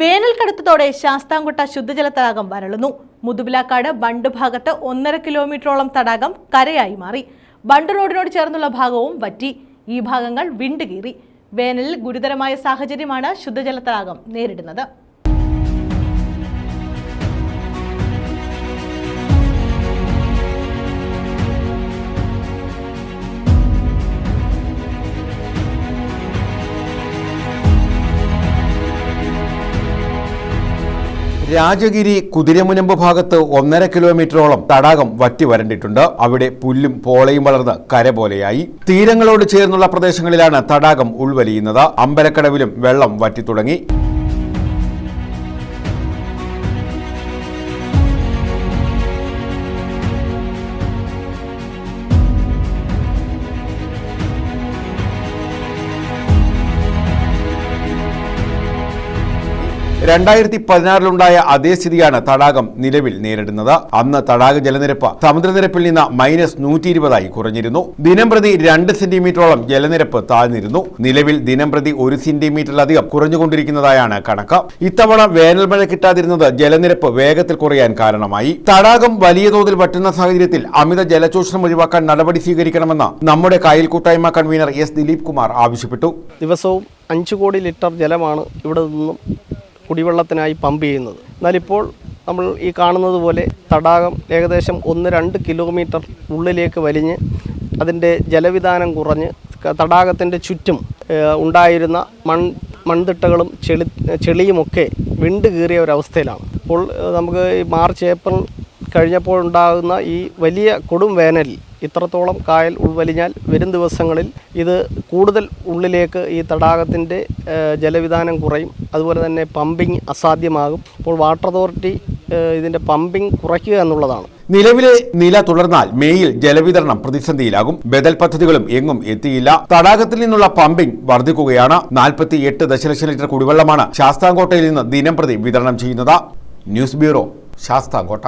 വേനൽ കടുത്തതോടെ ശാസ്താംകോട്ട ശുദ്ധജല തടാകം വരളുന്നു. മുതുപിലാക്കാട് ബണ്ട് ഭാഗത്ത് ഒന്നര കിലോമീറ്ററോളം തടാകം കരയായി മാറി. ബണ്ട് റോഡിനോട് ചേർന്നുള്ള ഭാഗവും വറ്റി. ഈ ഭാഗങ്ങൾ വിണ്ടുകീറി. വേനലിൽ ഗുരുതരമായ സാഹചര്യമാണ് ശുദ്ധജല തടാകം നേരിടുന്നത്. രാജഗിരി കുതിരമുനമ്പ് ഭാഗത്ത് ഒന്നര കിലോമീറ്ററോളം തടാകം വറ്റി വരണ്ടിട്ടുണ്ട്. അവിടെ പുല്ലും പോളയും വളർന്ന് കര പോലെയായി. തീരങ്ങളോട് ചേർന്നുള്ള പ്രദേശങ്ങളിലാണ് തടാകം ഉൾവലിയുന്നത്. അമ്പലക്കടവിലും വെള്ളം വറ്റി തുടങ്ങി രണ്ടായിരത്തി പതിനാറിലുണ്ടായ അതേ സ്ഥിതിയാണ് തടാകം നിലവിൽ നേരിടുന്നത്. അന്ന് തടാക ജലനിരപ്പ് സമുദ്രനിരപ്പിൽ നിന്ന് മൈനസ് നൂറ്റി ഇരുപതായി കുറഞ്ഞിരുന്നു. ദിനം പ്രതി രണ്ട് സെന്റിമീറ്ററോളം ജലനിരപ്പ് താഴ്ന്നിരുന്നു. നിലവിൽ ദിനം പ്രതി ഒരു സെന്റിമീറ്ററിലധികം കുറഞ്ഞുകൊണ്ടിരിക്കുന്നതായാണ് കണക്ക്. ഇത്തവണ വേനൽ മഴ കിട്ടാതിരുന്നത് ജലനിരപ്പ് വേഗത്തിൽ കുറയാൻ കാരണമായി. തടാകം വലിയ തോതിൽ വറ്റുന്ന സാഹചര്യത്തിൽ അമിത ജലചൂഷണം ഒഴിവാക്കാൻ നടപടി സ്വീകരിക്കണമെന്ന് നമ്മുടെ കായൽ കൂട്ടായ്മ കൺവീനർ എസ് ദിലീപ് കുമാർ ആവശ്യപ്പെട്ടു. ദിവസവും അഞ്ച് കോടി ലിറ്റർ ജലമാണ് ഇവിടെ നിന്നും കുടിവെള്ളത്തിനായി പമ്പ് ചെയ്യുന്നത്. എന്നാലിപ്പോൾ നമ്മൾ ഈ കാണുന്നത് പോലെ തടാകം ഏകദേശം ഒന്ന് രണ്ട് കിലോമീറ്റർ ഉള്ളിലേക്ക് വലിഞ്ഞ് അതിന്റെ ജലവിധാനം കുറഞ്ഞ് തടാകത്തിന്റെ ചുറ്റും ഉണ്ടായിരുന്ന മൺ മൺതിട്ടകളും ചെളി ചെളിയുമൊക്കെ വിണ്ട് കീറിയ ഒരവസ്ഥയിലാണ്. അപ്പോൾ നമുക്ക് മാർച്ച് ഏപ്രിൽ കഴിഞ്ഞപ്പോൾ ഉണ്ടാകുന്ന ഈ വലിയ കൊടും വേനലിൽ ഇത്രത്തോളം കായൽ ഉൾവലിഞ്ഞാൽ വരും ദിവസങ്ങളിൽ ഇത് കൂടുതൽ ഉള്ളിലേക്ക് ഈ തടാകത്തിന്റെ ജലവിധാനം കുറയും. അതുപോലെ തന്നെ പമ്പിങ് അസാധ്യമാകും. അപ്പോൾ വാട്ടർ അതോറിറ്റി ഇതിന്റെ പമ്പിങ് കുറയ്ക്കുക എന്നുള്ളതാണ്. നിലവിലെ നില തുടർന്നാൽ മേയിൽ ജലവിതരണം പ്രതിസന്ധിയിലാകും. ബദൽ പദ്ധതികളും എങ്ങും എത്തിയില്ല. തടാകത്തിൽ നിന്നുള്ള പമ്പിംഗ് വർദ്ധിക്കുകയാണ് നാൽപ്പത്തി എട്ട് ദശലക്ഷം ലിറ്റർ കുടിവെള്ളമാണ് ശാസ്താംകോട്ടയിൽ നിന്ന് ദിനംപ്രതി വിതരണം ചെയ്യുന്നത്. News bureau Sasthamkotta.